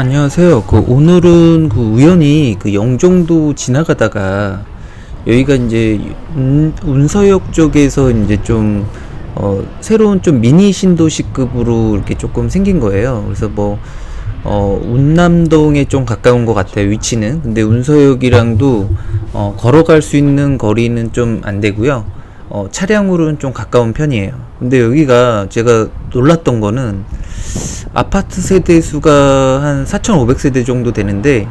안녕하세요. 그 오늘은 그 우연히 그 영종도 지나가다가 여기가 이제 운, 운서역 쪽에서 이제 좀 어, 새로운 좀 미니 신도시급으로 이렇게 조금 생긴 거예요. 그래서 뭐 어, 운남동에 좀 가까운 것 같아요. 위치는. 근데 운서역이랑도 어, 걸어갈 수 있는 거리는 좀 안 되고요. 어, 차량으로는 좀 가까운 편이에요. 근데 여기가 제가 놀랐던 거는 아파트 세대 수가 한 4,500세대 정도 되는데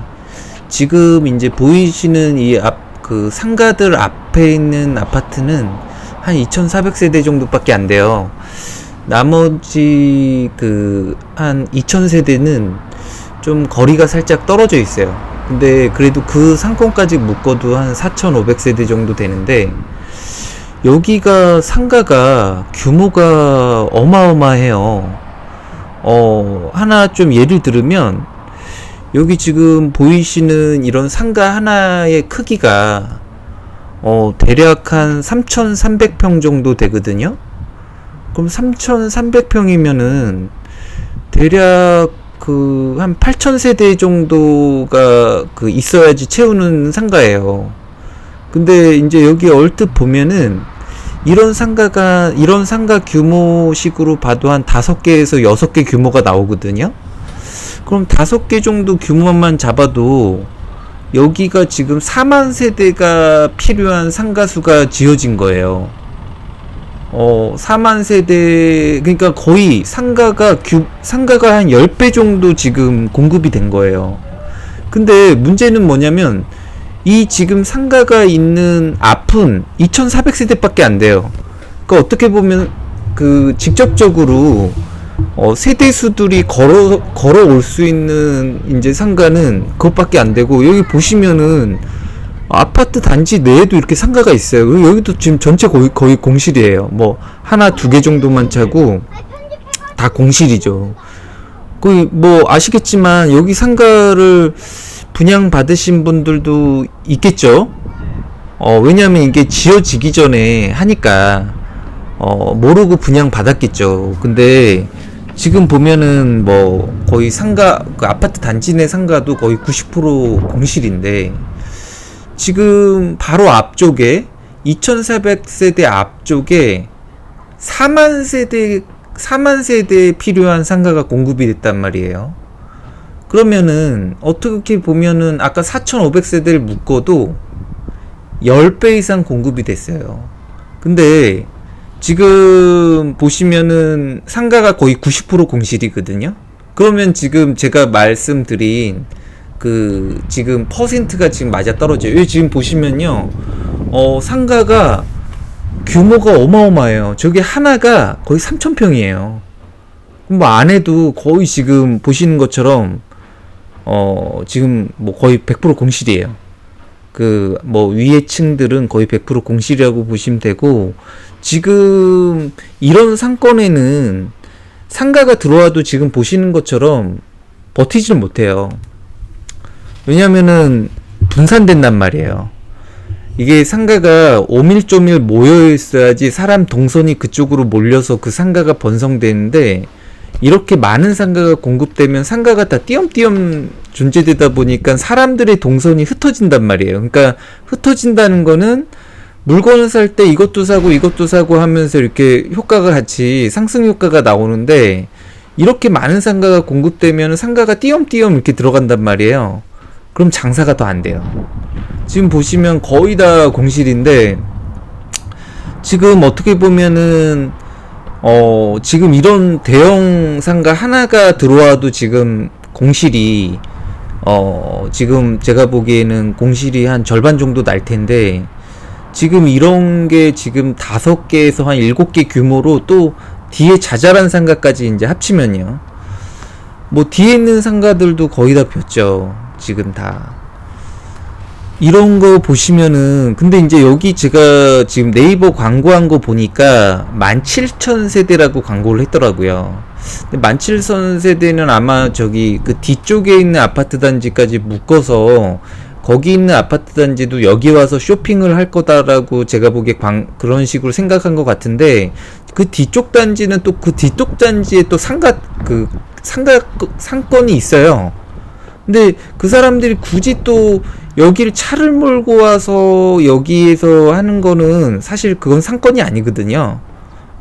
지금 이제 보이시는 이 앞 그 상가들 앞에 있는 아파트는 한 2,400세대 정도밖에 안 돼요. 나머지 그 한 2,000세대는 좀 거리가 살짝 떨어져 있어요. 근데 그래도 그 상권까지 묶어도 한 4,500세대 정도 되는데 여기가 상가가 규모가 어마어마해요. 어, 하나 좀 예를 들으면, 여기 지금 보이시는 이런 상가 하나의 크기가, 어, 대략 한 3,300평 정도 되거든요? 그럼 3,300평이면은, 대략 그, 한 8,000세대 정도가 그 있어야지 채우는 상가예요. 근데 이제 여기 얼뜻 보면은, 이런 상가가 이런 상가 규모식으로 봐도 한 다섯 개에서 여섯 개 규모가 나오거든요. 그럼 다섯 개 정도 규모만 잡아도 여기가 지금 4만 세대가 필요한 상가수가 지어진 거예요. 어, 4만 세대, 그러니까 거의 상가가 규, 상가가 한 10배 정도 지금 공급이 된 거예요. 근데 문제는 뭐냐면, 이 지금 상가가 있는 앞은 2,400세대밖에 안 돼요. 그러니까 어떻게 보면 그 직접적으로 어, 세대수들이 걸어 걸어올 수 있는 이제 상가는 그것밖에 안 되고 여기 보시면은 아파트 단지 내에도 이렇게 상가가 있어요. 그리고 여기도 지금 전체 거의 거의 공실이에요. 뭐 하나 두 개 정도만 차고 다 공실이죠. 그 뭐 아시겠지만 여기 상가를 분양 받으신 분들도 있겠죠. 어, 왜냐하면 이게 지어지기 전에 하니까 어, 모르고 분양 받았겠죠. 근데 지금 보면은 뭐 거의 상가 그 아파트 단지 내 상가도 거의 90% 공실인데 지금 바로 앞쪽에 2400세대 앞쪽에 4만 세대 4만 세대에 필요한 상가가 공급이 됐단 말이에요. 그러면은 어떻게 보면은 아까 4,500세대를 묶어도 10배 이상 공급이 됐어요. 근데 지금 보시면은 상가가 거의 90% 공실이거든요. 그러면 지금 제가 말씀드린 그 지금 퍼센트가 지금 맞아 떨어져요. 지금 보시면요. 어, 상가가 규모가 어마어마해요. 저게 하나가 거의 3,000평이에요. 뭐 안에도 거의 지금 보시는 것처럼 어, 지금 뭐 거의 100% 공실이에요. 그 뭐 위에 층들은 거의 100% 공실이라고 보시면 되고 지금 이런 상권에는 상가가 들어와도 지금 보시는 것처럼 버티지를 못해요. 왜냐면은 분산된단 말이에요. 이게 상가가 오밀조밀 모여 있어야지 사람 동선이 그쪽으로 몰려서 그 상가가 번성되는데 이렇게 많은 상가가 공급되면 상가가 다 띄엄띄엄 존재되다 보니까 사람들의 동선이 흩어진단 말이에요. 그러니까 흩어진다는 거는 물건을 살 때 이것도 사고 이것도 사고 하면서 이렇게 효과가 같이 상승 효과가 나오는데 이렇게 많은 상가가 공급되면 상가가 띄엄띄엄 이렇게 들어간단 말이에요. 그럼 장사가 더 안 돼요. 지금 보시면 거의 다 공실인데 지금 어떻게 보면은 어, 지금 이런 대형 상가 하나가 들어와도 지금 공실이, 어, 지금 제가 보기에는 공실이 한 절반 정도 날 텐데, 지금 이런 게 지금 다섯 개에서 한 일곱 개 규모로 또 뒤에 자잘한 상가까지 이제 합치면요. 뭐 뒤에 있는 상가들도 거의 다 폈죠. 지금 다. 이런 거 보시면은 근데 이제 여기 제가 지금 네이버 광고한 거 보니까 17,000세대라고 광고를 했더라고요. 근데 17,000세대는 아마 저기 그 뒤쪽에 있는 아파트 단지까지 묶어서 거기 있는 아파트 단지도 여기 와서 쇼핑을 할 거다라고 제가 보기에 광, 그런 식으로 생각한 것 같은데 그 뒤쪽 단지는 또 그 뒤쪽 단지에 또 상가 그 상가 상권이 있어요. 근데 그 사람들이 굳이 또 여기를 차를 몰고 와서 여기에서 하는 거는 사실 그건 상권이 아니거든요.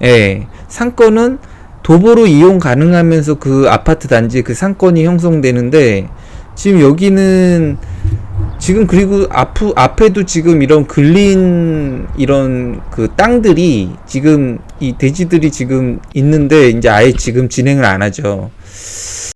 예. 상권은 도보로 이용 가능하면서 그 아파트 단지 그 상권이 형성되는데 지금 여기는 지금 그리고 앞 앞에도 지금 이런 근린 이런 그 땅들이 지금 이 돼지들이 지금 있는데 이제 아예 지금 진행을 안 하죠.